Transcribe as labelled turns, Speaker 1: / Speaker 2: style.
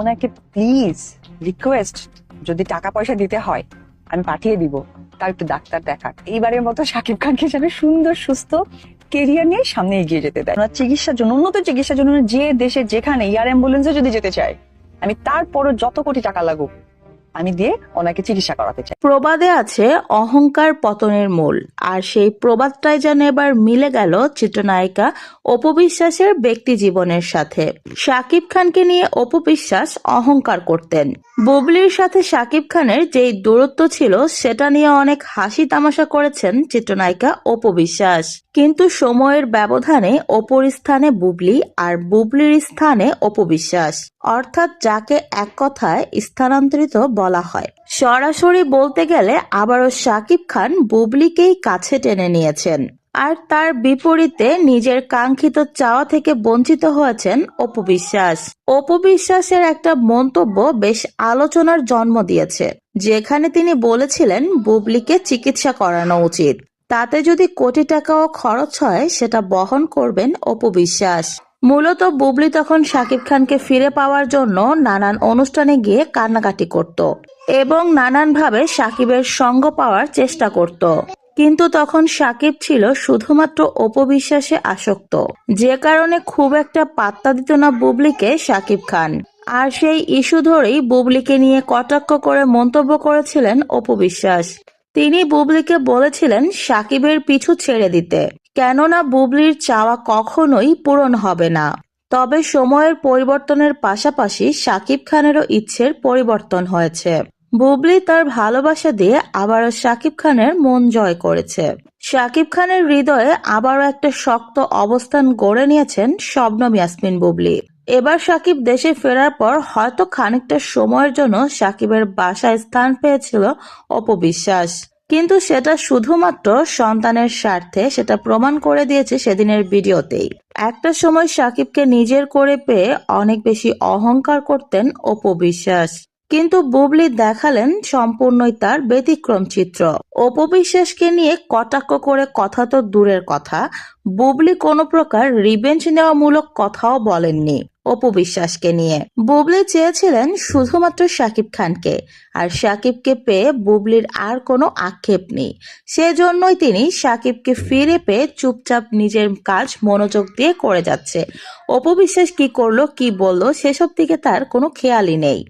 Speaker 1: ওনাকে please request যদি টাকা পয়সা দিতে হয়, আমি পাঠিয়ে দিব। তার একটু ডাক্তার দেখাক। এইবারের মতো সাকিব খানকে যেন সুন্দর, সুস্থ কেরিয়ার নিয়ে সামনে এগিয়ে যেতে দেয়। ওনার চিকিৎসার জন্য, উন্নত চিকিৎসার জন্য যে দেশে যেখানে এয়ার অ্যাম্বুলেন্সে যদি যেতে চায়, আমি তারপরও যত কোটি টাকা লাগুক আমি দিয়ে ওনাকে চিকিৎসা করাতে চাই।
Speaker 2: প্রবাদে আছে অহংকার পতনের মূল, আর সেই প্রবাদটাই যেন এবার মিলে গেল চিত্রনায়িকা অপবিশ্বাসের ব্যক্তি জীবনের সাথে। শাকিব খানকে নিয়ে অপবিশ্বাস অহংকার করতেন। বুবলির সাথে শাকিব খানের যেই দূরত্ব ছিল, সেটা নিয়ে অনেক হাসি তামাশা করেছেন চিত্রনায়িকা অপবিশ্বাস কিন্তু সময়ের ব্যবধানে অপর স্থানে বুবলি আর বুবলির স্থানে অপবিশ্বাস অর্থাৎ যাকে এক কথায় স্থানান্তরিত বলা হয়। সরাসরি বলতে গেলে আবারও শাকিব খান বুবলিকেই কাছে টেনে নিয়েছেন। আর তার বিপরীতে নিজের কাঙ্ক্ষিত চাওয়া থেকে বঞ্চিত হয়েছেন অপবিশ্বাস অপবিশ্বাসের একটা মন্তব্য বেশ আলোচনার জন্ম দিয়েছে, যেখানে তিনি বলেছিলেন বুবলিকে চিকিৎসা করানো উচিত। তাতে যদি কোটি টাকাও খরচ হয়, সেটা বহন করবেন অপবিশ্বাস মূলত বুবলি তখন শাকিব খানকে ফিরে পাওয়ার জন্য নানান অনুষ্ঠানে গিয়ে কান্নাকাটি করত এবং নানানভাবে সাকিবের সঙ্গ পাওয়ার চেষ্টা করত। কিন্তু তখন সাকিব ছিল শুধুমাত্র অপবিশ্বাসে আসক্ত। যে কারণে খুব একটা পাত্তা দিত না বুবলিকে সাকিব খান। আর সেই ইস্যু ধরেই বুবলিকে নিয়ে কটাক্ষ করে মন্তব্য করেছিলেন অপবিশ্বাস। তিনি বুবলিকে বলেছিলেন সাকিবের পিছু ছেড়ে দিতে। কেননা বুবলির চাওয়া কখনোই পূরণ হবে না। তবে সময়ের পরিবর্তনের পাশাপাশি সাকিব খানেরও ইচ্ছের পরিবর্তন হয়েছে। বুবলি তার ভালোবাসা দিয়ে আবারও সাকিব খানের মন জয় করেছে। সাকিব খানের হৃদয়ে আবারও একটা শক্ত অবস্থান গড়ে নিয়েছেন শবনম ইয়াসমিন বুবলি। এবার সাকিব দেশে ফেরার পর হয়তো খানিকটা সময়ের জন্য সাকিবের বাসায় স্থান পেয়েছিল অপবিশ্বাস কিন্তু সেটা শুধুমাত্র সন্তানের স্বার্থে সেটা প্রমাণ করে দিয়েছে সেদিনের ভিডিওতেই। একটা সময় সাকিবকে নিজের করে পেয়ে অনেক বেশি অহংকার করতেন অপবিশ্বাস কিন্তু বুবলি দেখালেন সম্পূর্ণই তার ব্যতিক্রম চিত্র। অপবিশ্বাসকে নিয়ে কটাক্ষ করে কথা তো দূরের কথা। বুবলি কোনো প্রকার রিভেঞ্জ নেওয়ামূলক কথাও বলেননি। অপবিশ্বাসকে নিয়ে। বুবলি চেয়েছিলেন শুধুমাত্র শাকিব খানকে, আর শাকিবকে পেয়ে বুবলির আর কোনো আক্ষেপ নেই। সেজন্যই তিনি শাকিবকে ফিরে পেয়ে চুপচাপ নিজের কাজ মনোযোগ দিয়ে করে যাচ্ছে। অপবিশ্বাস কি করল, কি বলল, সেসব দিকে তার কোনো খেয়ালই নেই।